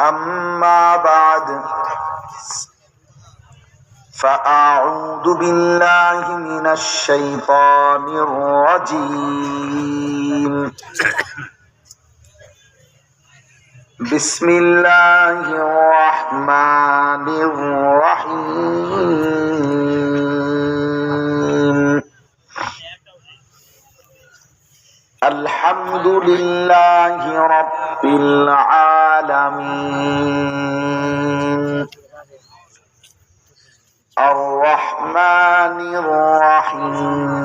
أما بعد فأعوذ بالله من الشيطان الرجيم. بسم الله الرحمن الرحيم. الحمد لله رب العالمين. الرحمن الرحيم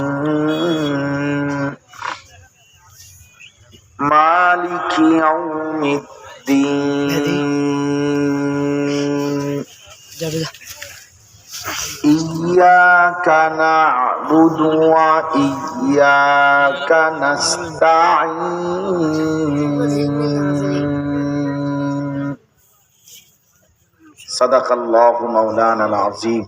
مالك يوم الدين إياك نعبد وإياك نستعين صدق الله مولانا العظيم.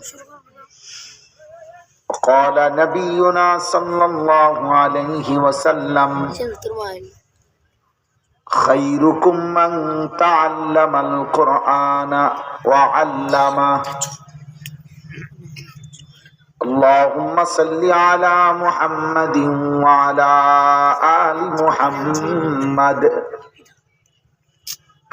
وقال نبينا صلى الله عليه وسلم خيركم من تعلم القرآن وعلمه. اللهم صل على محمد وعلى آل محمد.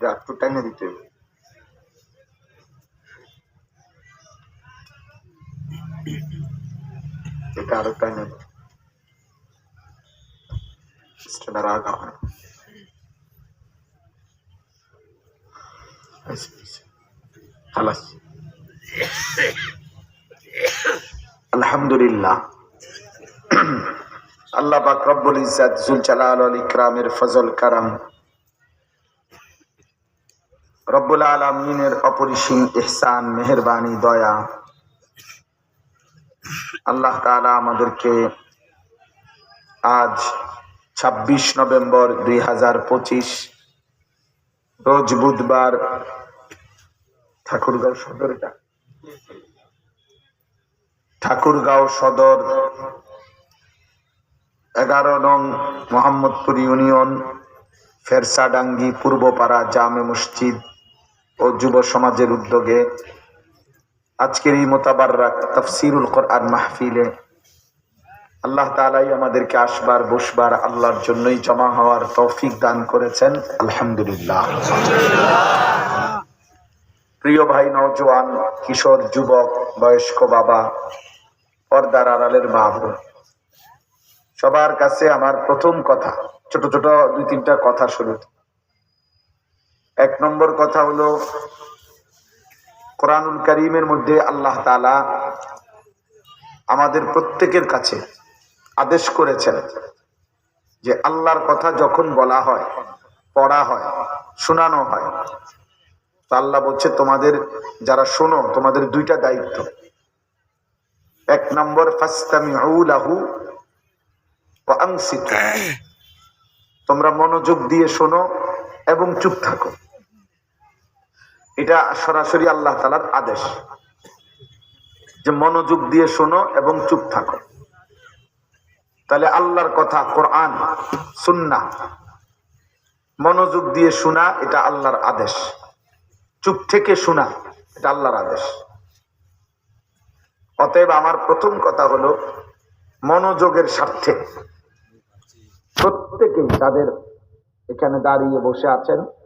যা একটু টেনে দিতে হবে এটা আরো টেনে সিস্টেমের আগ خلاص الحمد لله الله باك رب العزة ذو الجلال والإكرام الفضل الكرم রব্বুল আলমিনের অপরিসীম ইহসান, মেহেরবানি, দয়া। আল্লাহ তাআলা আমাদেরকে আজ ছাব্বিশ নভেম্বর দুই হাজার পঁচিশ, রোজ বুধবার ঠাকুরগাঁও সদরটা। ঠাকুরগাঁও সদর এগারো নং মোহাম্মদপুর ইউনিয়ন ফেরসাডাঙ্গি পূর্বপাড়া জামে মসজিদ। ও যুব সমাজের উদ্যোগে আজকের এই মোতাবার তফসিরুল কোরআন মাহফিলে আল্লাহ তালাই আমাদেরকে আসবার, বসবার, আল্লাহর জন্যই জমা হওয়ার তৌফিক দান করেছেন। আলহামদুলিল্লাহ। প্রিয় ভাই নওজোয়ান, কিশোর, যুবক, বয়স্ক বাবা, পর্দার আড়ালের বোন, সবার কাছে আমার প্রথম কথা, ছোট ছোট দুই তিনটা কথা শুরু এক নম্বর কথা হলো, কোরআনুল করিমের মধ্যে আল্লাহ তালা আমাদের প্রত্যেকের কাছে আদেশ করেছেন যে আল্লাহর কথা যখন বলা হয়, পড়া হয়, শোনানো হয়, তা আল্লাহ বলছে, তোমাদের যারা শোনো, তোমাদের দুইটা দায়িত্ব। এক নম্বর, ফাস্তামিউ লাহু তোমরা মনোযোগ দিয়ে শোনো এবং চুপ থাকো। এটা সরাসরি আল্লাহ তালার আদেশ। যে মনোযোগ দিয়ে শোনো এবং চুপ থাকো। তাহলে আল্লাহর কথা কোরআন সুন্না মনোযোগ দিয়ে শোনা, এটা আল্লাহর আদেশ। চুপ থেকে শোনা, এটা আল্লাহর আদেশ। অতএব আমার প্রথম কথা হলো, মনোযোগের স্বার্থে। প্রত্যেকেই তাদের এখানে দাঁড়িয়ে বসে আছেন।